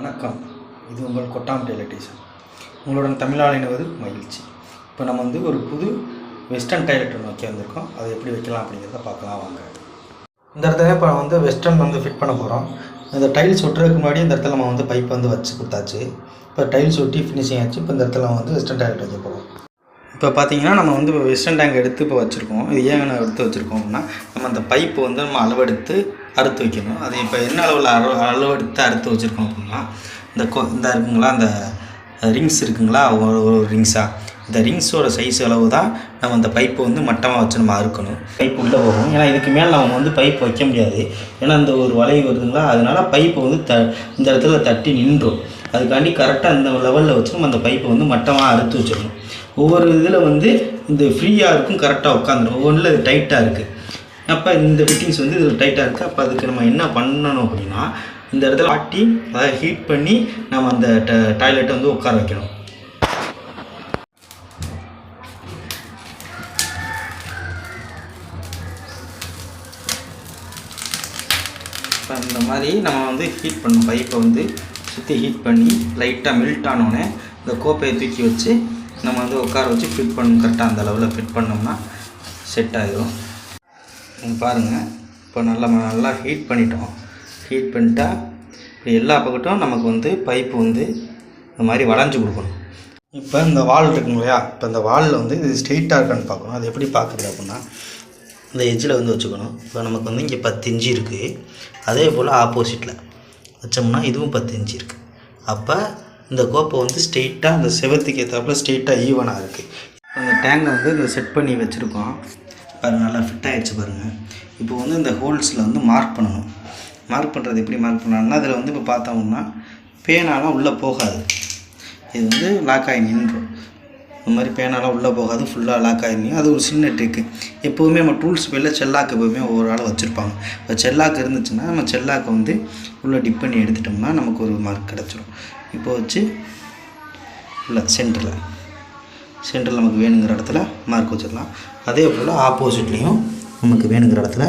வணக்கம். இது உங்கள் கொட்டாம் டெலிடேஷன் உங்களுடன் தமிழால் இணைவது மகிழ்ச்சி. இப்போ நம்ம வந்து ஒரு புது வெஸ்டர்ன் டைலெட் நோக்கி வந்திருக்கோம். அதை எப்படி வைக்கலாம் அப்படிங்கிறத பார்க்கலாம் வாங்க. இந்த இடத்துல இப்போ வந்து வெஸ்டர்ன் வந்து ஃபிட் பண்ண போகிறோம் இந்த டைல்ஸ் ஒட்டுறதுக்கு முன்னாடி இந்த இடத்துல நம்ம வந்து பைப் வந்து வச்சு கொடுத்தாச்சு. இப்போ டைல்ஸ் ஒட்டி ஃபினிஷிங் ஆச்சு. இப்போ இந்த இடத்துல நம்ம வந்து வெஸ்டர்ன் டைலெட் வைக்க போகிறோம் இப்போ பார்த்தீங்கன்னா நம்ம வந்து இப்போ வெஸ்டர்ன் டேங்க் எடுத்து இப்போ வச்சுருக்கோம். இது ஏன் நான் எடுத்து வச்சுருக்கோம் அப்படின்னா நம்ம அந்த பைப்பு வந்து நம்ம அளவெடுத்து அறுத்து வைக்கணும். அது இப்போ என்ன அளவில் அளவு எடுத்து அறுத்து வச்சுருக்கோம் அப்படின்னா இந்த கொ இந்த இருக்குங்களா அந்த ரிங்ஸ் இருக்குங்களா ஒரு ஒரு ரிங்ஸாக இந்த ரிங்ஸோட சைஸ் அளவு தான் நம்ம அந்த பைப்பை வந்து மட்டமாக வச்சு நம்ம அறுக்கணும். பைப் உள்ளே போகும். ஏன்னா இதுக்கு மேலே நம்ம வந்து பைப் வைக்க முடியாது. ஏன்னா அந்த ஒரு வளைவு வருதுங்களா அதனால் பைப்பை வந்து த இந்த இடத்துல தட்டி நின்றும். அதுக்காண்டி கரெக்டாக அந்த லெவலில் வச்சு நம்ம அந்த பைப்பை வந்து மட்டமாக அறுத்து வச்சிடணும். ஒவ்வொரு இதில் வந்து இந்த ஃப்ரீயாக இருக்கும் கரெக்டாக உட்காந்துடும் ஒவ்வொன்றில் டைட்டாக இருக்குது அப்போ இந்த ஃபிட்டிங்ஸ் வந்து இதில் டைட்டாக இருக்குது அப்போ அதுக்கு நம்ம என்ன பண்ணணும் அப்படின்னா இந்த இடத்துல ஆட்டி அதை ஹீட் பண்ணி நம்ம அந்த ட டாய்லெட்டை வந்து உட்கார வைக்கணும். இப்போ இந்த மாதிரி நம்ம வந்து ஹீட் பண்ணணும் பைப்பை வந்து சுற்றி ஹீட் பண்ணி லைட்டாக மெல்ட் ஆனோடனே இந்த கோப்பையை தூக்கி வச்சு நம்ம வந்து உட்கார வச்சு ஃபிட் பண்ணணும். கரெக்டாக அந்த லெவலில் ஃபிட் பண்ணோம்னா செட் ஆகிடும் நீங்கள் பாருங்கள் இப்போ நல்லா நல்லா ஹீட் பண்ணிட்டோம். ஹீட் பண்ணிட்டா இப்போ எல்லா பக்கட்டும் நமக்கு வந்து பைப்பு வந்து இந்த மாதிரி வளைஞ்சு கொடுக்கணும். இப்போ இந்த வால் இருக்குங்க இல்லையா? இப்போ இந்த வாலில் வந்து இது ஸ்ட்ரெயிட்டாக இருக்கான்னு பார்க்கணும். அது எப்படி பார்க்குறது அப்படின்னா இந்த எஜ்ஜில் வந்து வச்சுக்கணும். இப்போ நமக்கு வந்து இங்கே பத்து இன்ச்சு இருக்குது அதே போல் ஆப்போசிட்டில் வச்சோம்னா இதுவும் பத்து இன்ச்சு இருக்குது அப்போ இந்த கோப்பை வந்து ஸ்ட்ரெயிட்டாக அந்த செவத்துக்கு ஏற்றாப்புல ஸ்ட்ரெயிட்டாக ஈவனாக இருக்குது அந்த டேங்கை வந்து இந்த செட் பண்ணி வச்சுருக்கோம். பாருங்கள் நல்லா ஃபிட் ஆகிடுச்சு பாருங்கள் இப்போ வந்து இந்த ஹோல்ஸில் வந்து மார்க் பண்ணணும். மார்க் பண்ணுறது எப்படி மார்க் பண்ணலாம்னா அதில் வந்து இப்போ பார்த்தோம்னா பேனாலாம் உள்ளே போகாது. இது வந்து லாக் ஆகி நின்றோம். இந்த மாதிரி பேனாலாம் உள்ளே போகாது ஃபுல்லாக லாக் ஆகிருந்தீங்க அது ஒரு சின்ன ட்ரிக்கு எப்போவுமே நம்ம டூல்ஸ் பேரில் செல்லாக்கு எப்போவுமே ஒவ்வொரு ஆள் வச்சுருப்பாங்க. இப்போ செல்லாக்கு இருந்துச்சுன்னா நம்ம செல்லாக்கை வந்து உள்ளே டிப் பண்ணி எடுத்துட்டோம்னா நமக்கு ஒரு மார்க் கிடச்சிரும். இப்போ வச்சு உள்ள சென்டரில் சென்டரில் நமக்கு வேணுங்கிற இடத்துல மார்க் வச்சிடலாம். அதே போல் ஆப்போசிட்லேயும் நமக்கு வேணுங்கிற இடத்துல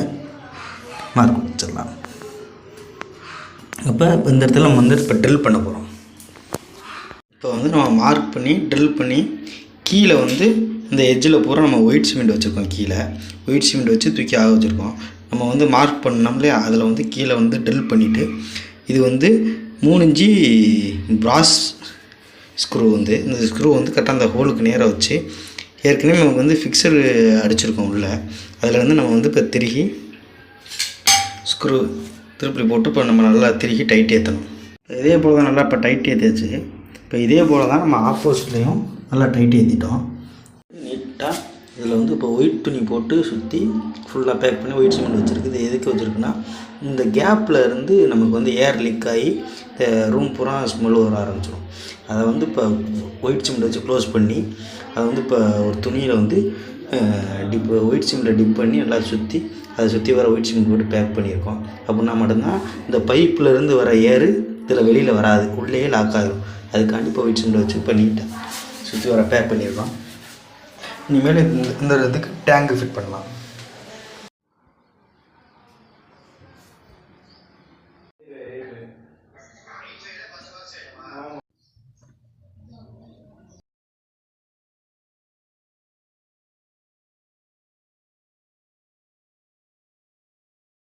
மார்க் வச்சிடலாம். அப்போ இந்த இடத்துல நம்ம வந்து இப்போ ட்ரில் பண்ண போகிறோம் இப்போ வந்து நம்ம மார்க் பண்ணி ட்ரில் பண்ணி கீழே வந்து இந்த எஜ்ஜில் பூரா நம்ம ஒயிட் சிமெண்ட் வச்சுருக்கோம் கீழே. ஒயிட் சிமெண்ட் வச்சு தூக்கி ஆக வச்சுருக்கோம். நம்ம வந்து மார்க் பண்ணோம்லே அதில் வந்து கீழே வந்து ட்ரில் பண்ணிவிட்டு இது வந்து மூணு இன்ச்சி ப்ராஸ் ஸ்க்ரூ வந்து இந்த ஸ்க்ரூ வந்து கரெக்டாக அந்த ஹோலுக்கு நேராக வச்சு ஏற்கனவே நமக்கு வந்து ஃபிக்ஸர் அடிச்சிருக்கோம் உள்ளே. அதில் வந்து நம்ம வந்து இப்போ திருகி ஸ்க்ரூ திருப்பி போட்டு இப்போ நம்ம நல்லா திருகி டைட் ஏற்றணும் இதே போல் தான் நல்லா இப்போ டைட் ஏற்றியாச்சு இப்போ இதே போல் தான் நம்ம ஆப்போசிட்லேயும் நல்லா டைட் ஏற்றிட்டோம் நீட்டாக இதில் வந்து இப்போ ஒயிட் துணி போட்டு சுற்றி ஃபுல்லாக பேக் பண்ணி ஒயிட் சிமெண்ட் வச்சுருக்கு இது எதுக்கு வச்சுருக்குன்னா இந்த கேப்பில் இருந்து நமக்கு வந்து ஏர் லீக் ஆகி ரூம் பூரா ஸ்மெல் வர ஆரம்பிச்சிடும். அதை வந்து இப்போ ஒயிட் சிமெண்ட் வச்சு க்ளோஸ் பண்ணி அதை வந்து இப்போ ஒரு துணியில் வந்து டிப் ஒயிட் சிமெண்ட்டை டிப் பண்ணி நல்லா சுற்றி அதை சுற்றி வர ஒயிட் சிமெண்ட் போட்டு பேக் பண்ணியிருக்கோம். அப்படின்னா மட்டும்தான் இந்த பைப்பில் இருந்து வர ஏர் இதில் வெளியில் வராது. உள்ளேயே லாக் ஆகிடும் அதுக்காண்டி இப்போ ஒயிட் சிமெண்ட் வச்சு இப்போ நீட்டாக சுற்றி வர பேக் பண்ணியிருக்கோம். இனிமேல் இந்த இந்த இதுக்கு டேங்கு ஃபிட் பண்ணலாம்.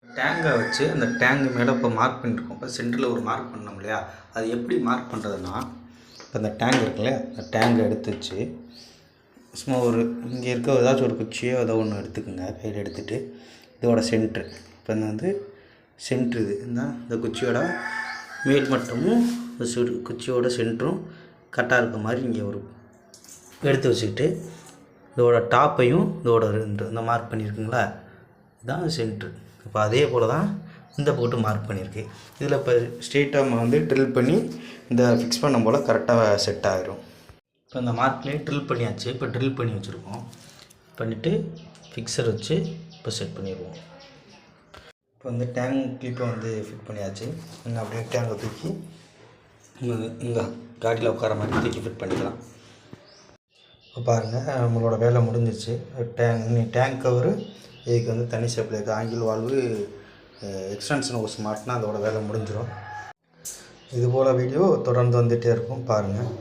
டேங்கை வச்சு அந்த டேங்கு மேலே இப்போ மார்க் பண்ணியிருக்கோம் இப்போ சென்டரில் ஒரு மார்க் பண்ணோம் இல்லையா? அது எப்படி மார்க் பண்ணுறதுன்னா இப்போ அந்த டேங்க் இருக்குல்ல அந்த டேங்கை எடுத்து வச்சு சும்மா ஒரு இங்கே இருக்க ஏதாச்சும் ஒரு குச்சியோ ஏதோ ஒன்று எடுத்துக்கோங்க. கையில் எடுத்துகிட்டு இதோட சென்ட்ரு இப்போ இந்த வந்து சென்ட்ரு இது. இந்த இந்த குச்சியோட மேல் மட்டமும் சுடு குச்சியோட சென்டரும் கரெக்டாக இருக்க மாதிரி இங்கே ஒரு எடுத்து வச்சுக்கிட்டு இதோட டாப்பையும் இதோட ரெண்டு இந்த மார்க் பண்ணியிருக்குங்களா இதுதான் சென்ட்ரு இப்போ அதே போல் தான் இந்த போட்டு மார்க் பண்ணியிருக்கு இதில் இப்போ ஸ்ட்ரெயிட்டாக வந்து ட்ரில் பண்ணி இந்த ஃபிக்ஸ் பண்ண போல் கரெக்டாக செட் ஆகிரும் இப்போ இந்த மார்க்லேயே ட்ரில் பண்ணியாச்சு. இப்போ ட்ரில் பண்ணி வச்சுருக்கோம். பண்ணிவிட்டு ஃபிக்ஸர் வச்சு இப்போ செட் பண்ணிடுவோம். இப்போ வந்து டேங்க் கிளிப்பை வந்து ஃபிட் பண்ணியாச்சு. இன்னும் அப்படியே டேங்கை தூக்கி இந்த காட்டில் காடியில் உட்கார மாதிரி தூக்கி ஃபிட் பண்ணிக்கலாம். இப்போ பாருங்கள் நம்மளோட வேலை முடிஞ்சிச்சு டேங்க் டேங்க் கவரு இதுக்கு வந்து தனி supply angle valve extension hose மாட்டினா அதோட வேலை முடிஞ்சிடும் இது போல் வீடியோ தொடர்ந்து வந்துகிட்டே இருக்கும். பாருங்கள்